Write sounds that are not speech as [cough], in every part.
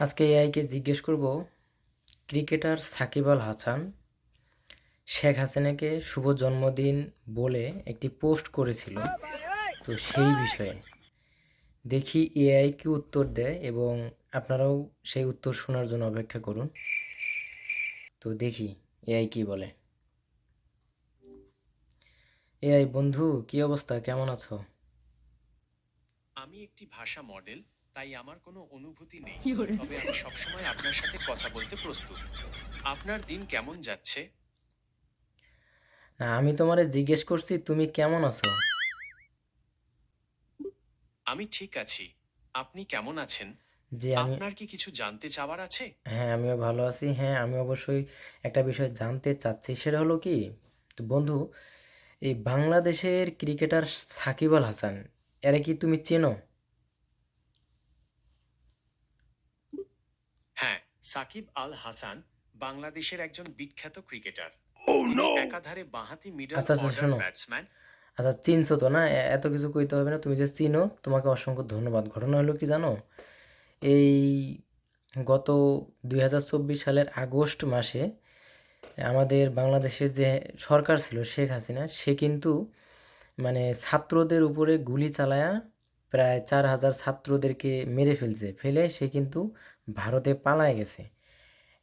আজকে এআইকে জিজ্ঞেস করব, ক্রিকেটার সাকিব আল হাসান, শেখ হাসিনাকে শুভ জন্মদিন বলে একটি পোস্ট করেছিল। তো সেই বিষয়ে দেখি এআই কি উত্তর দেয় এবং আপনারাও সেই উত্তর শোনার জন্য অপেক্ষা করুন। তো দেখি এআই কি বলে। এআই বন্ধু, কি অবস্থা? কেমন আছো? আমি একটি ভাষা মডেল তাই আমার কোনো অনুভূতি নেই। তবে আমি সবসময় আপনার সাথে কথা বলতে প্রস্তুত। আপনার দিন কেমন যাচ্ছে? না আমি তোমারে জিজ্ঞেস করছি তুমি কেমন আছো? আমি ঠিক আছি। আপনি কেমন আছেন? যে আমি আপনার কি কিছু জানতে চাওয়ার আছে? হ্যাঁ আমিও ভালো আছি। হ্যাঁ আমি অবশ্যই একটা বিষয় জানতে চাচ্ছি সেটা হলো কি? তো বন্ধু এই বাংলাদেশের ক্রিকেটার সাকিব আল হাসান এরা কি তুমি চেনো হ্যাঁ সাকিব আল হাসান বাংলাদেশের একজন বিখ্যাত ক্রিকেটার। একাধারে বাঁহাতি মিডল আচ্ছা, আচ্ছা, অর্ডার ব্যাটসম্যান। আচ্ছা চিনছো তো না? এত কিছু কইতে হবে না তুমি যে চিনো তোমাকে অসংখ্য ধন্যবাদ। ঘটনা হলো কি জানো? এই গত দুই হাজার চব্বিশ সালের আগস্ট মাসে আমাদের বাংলাদেশের যে সরকার ছিল শেখ হাসিনা সে কিন্তু মানে ছাত্রদের উপরে গুলি চালায়া প্রায় চার হাজার ছাত্রদেরকে মেরে ফেলছে। ফেলে সে কিন্তু ভারতে পালায় গেছে।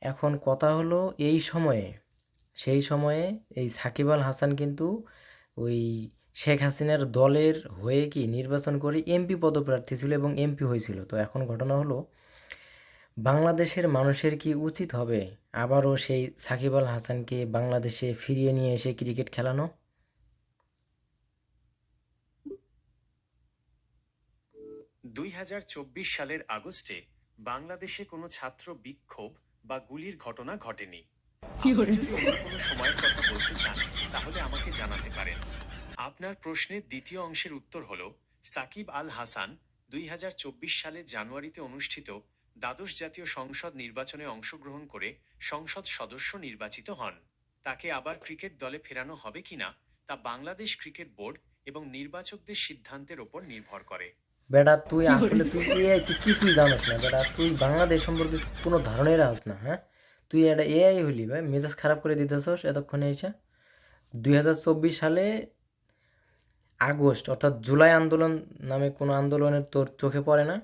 এখন কথা হলো এই সময়ে, সেই সময়ে এই সাকিব আল হাসান কিন্তু ওই শেখ হাসিনার দলের হয়ে কি নির্বাচন করে এমপি পদপ্রার্থী ছিল এবং এমপি হয়েছিল। তো এখন ঘটনা হলো, বাংলাদেশের মানুষের কি উচিত হবে আবারও সেই সাকিব আল হাসানকে বাংলাদেশে ফিরিয়ে নিয়ে এসে ক্রিকেট খেলানো? দুই হাজার চব্বিশ সালের আগস্টে বাংলাদেশে কোনো ছাত্র বিক্ষোভ বা গুলির ঘটনা ঘটেনি। যদি অন্য কোনো সময়ের কথা বলতে চান তাহলে আমাকে জানাতে পারেন। আপনার প্রশ্নের দ্বিতীয় অংশের উত্তর হলো সাকিব আল হাসান দুই হাজার চব্বিশ সালের জানুয়ারিতে অনুষ্ঠিত দ্বাদশ জাতীয় সংসদ নির্বাচনে অংশগ্রহণ করে সংসদ সদস্য নির্বাচিত হন। তাকে আবার ক্রিকেট দলে ফেরানো হবে কিনা তা বাংলাদেশ ক্রিকেট বোর্ড এবং নির্বাচকদের সিদ্ধান্তের ওপর নির্ভর করে। বেটা তুই আসলে তুই [laughs] এআই তুই কিছুই জানিস না বেটা। তুই বাংলাদেশ সম্পর্কে কোনো ধারণাই রাখস না হ্যাঁ? তুই এটা এআই হলি ভাই মেজাজ খারাপ করে দিতেছস এতক্ষণে এসে। দুই হাজার চব্বিশ সালে আগস্ট অর্থাৎ জুলাই আন্দোলন নামে কোনো আন্দোলনের তোর চোখে পড়ে না।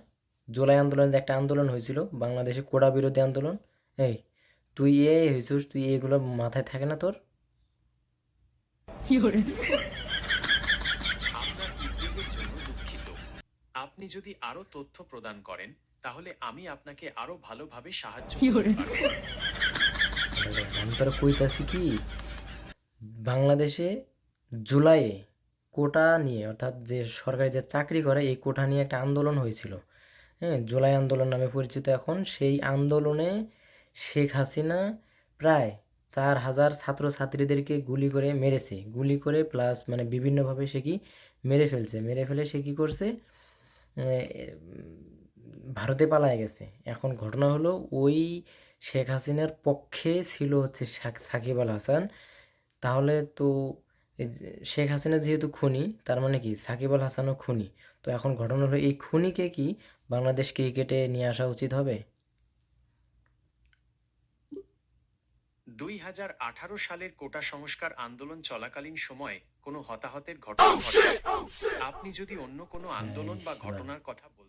জুলাই আন্দোলনের একটা আন্দোলন হয়েছিল বাংলাদেশে কোড়া বিরোধী আন্দোলন। এই তুই এআই হয়েছিস তুই এগুলো মাথায় থাকে না তোর আপনার উদ্বেগের জন্য দুঃখিত আপনি যদি আরও তথ্য প্রদান করেন তাহলে আমি আপনাকে আরও ভালোভাবে সাহায্য করতে পারব। কইতাছি কি বাংলাদেশে জুলাইয়ে কোটা নিয়ে অর্থাৎ যে সরকারি যে চাকরি করে এই কোটা নিয়ে একটা আন্দোলন হয়েছিল। হ্যাঁ জুলাই আন্দোলন নামে পরিচিত এখন। সেই আন্দোলনে শেখ হাসিনা প্রায় চার হাজার ছাত্রছাত্রীদেরকে গুলি করে মেরেছে। গুলি করে প্লাস মানে বিভিন্নভাবে সে কি মেরে ফেলছে। মেরে ফেলে সে কী করছে? ভারতে পালায় গেছে। এখন ঘটনা হলো ওই শেখ হাসিনার পক্ষে ছিল হচ্ছে সাকিব আল হাসান। তাহলে তো শেখ হাসিনা যেহেতু খুনি, তার মানে কি? সাকিব আল হাসানও খুনি। তো এখন ঘটনা হলো এই খুনিকে কি বাংলাদেশ ক্রিকেটে নিয়ে আসা উচিত হবে? দুই হাজার আঠারো সালের কোটা সংস্কার আন্দোলন চলাকালীন সময়ে কোনো হতাহতের ঘটনা ঘটে আপনি যদি অন্য কোনো আন্দোলন বা ঘটনার কথা বল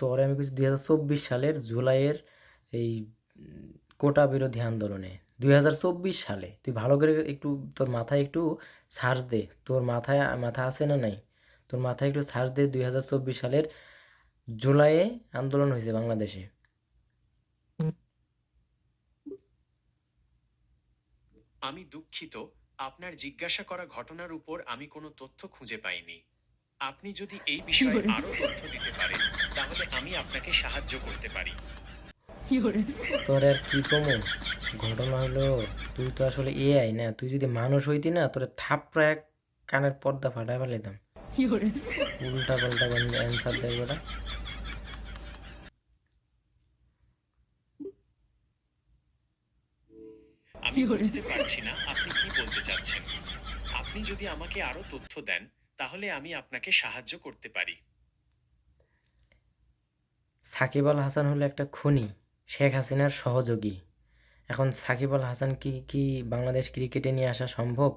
তোরে আমি কিছু দুই হাজার চব্বিশ সালের জুলাইয়ের এই কোটা বিরোধী আন্দোলনে। দুই হাজার চব্বিশ সালে। তুই ভালো করে একটু তোর মাথায় একটু সার্চ দে। তোর মাথায় মাথা আছে না নাই? তোর মাথায় একটু সার্চ দে দুই হাজার চব্বিশ সালের জুলাইয়ে আন্দোলন হয়েছে বাংলাদেশে। আমি দুঃখিত আপনার জিজ্ঞাসা করা ঘটনার উপর আমি কোনো তথ্য খুঁজে পাইনি। আপনি যদি এই বিষয়ে আরও তথ্য দিতে পারেন তাহলে আমি আপনাকে সাহায্য করতে পারি। তোর আর কি কমো? ঘটনা হলো তুই তো আসলে এআই না তুই যদি মানুষ হইতি না তোর থাপড়া এক কানের পর্দা ফাটায় ফেলাইতাম। উল্টা পাল্টা অ্যান্সার দেয় ওটা আমি বুঝতে পারছি না আপনি কি বলতে চাচ্ছেন? আপনি যদি আমাকে আরও তথ্য দেন তাহলে আমি আপনাকে সাহায্য করতে পারি। সাকিব আল হাসান হলো একটা খুনি শেখ হাসিনার সহযোগী। এখন সাকিব আল হাসান কি কি বাংলাদেশ ক্রিকেটে নিয়ে আসা সম্ভব?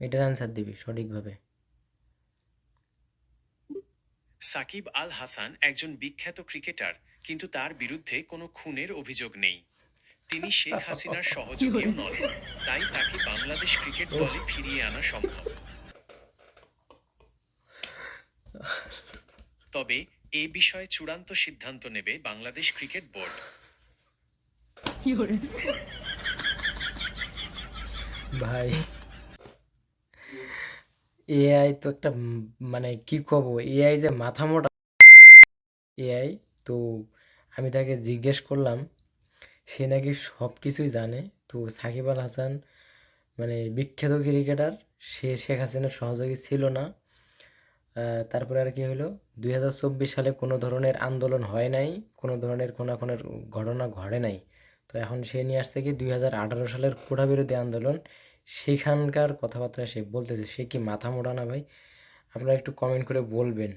এটার আনসার দিবি সঠিকভাবে। সাকিব আল হাসান একজন বিখ্যাত ক্রিকেটার কিন্তু তার বিরুদ্ধে কোনো খুনের অভিযোগ নেই। তিনি শেখ হাসিনার সহযোগীও নন। তাই তাকে বাংলাদেশ ক্রিকেট দলে ফিরিয়ে আনা সম্ভব। তবে এ বিষয়ে চূড়ান্ত সিদ্ধান্ত নেবে বাংলাদেশ ক্রিকেট বোর্ড। ভাই এআই তো একটা মানে কি কব এআই যে মাথা মোটা এআই তো আমি তাকে জিজ্ঞেস করলাম সে নাকি সব কিছুই জানে। তো সাকিব আল হাসান মানে বিখ্যাত ক্রিকেটার, সে শেখ হাসিনার সহযোগী ছিল না। তারপরে আর কি হলো দুই হাজার চব্বিশ সালে কোনো ধরনের আন্দোলন হয় নাই, কোনো ধরনের খুনাখুনের ঘটনা ঘটে নাই। তো এখন সে নিয়ে আসছে কি দুই হাজার আঠারো সালের কোটা বিরোধী আন্দোলন। সেখানকার কথাবার্তা সে বলতেছে, সে কি মাথা মোটা না ভাই? আপনারা একটু কমেন্ট করে বলবেন।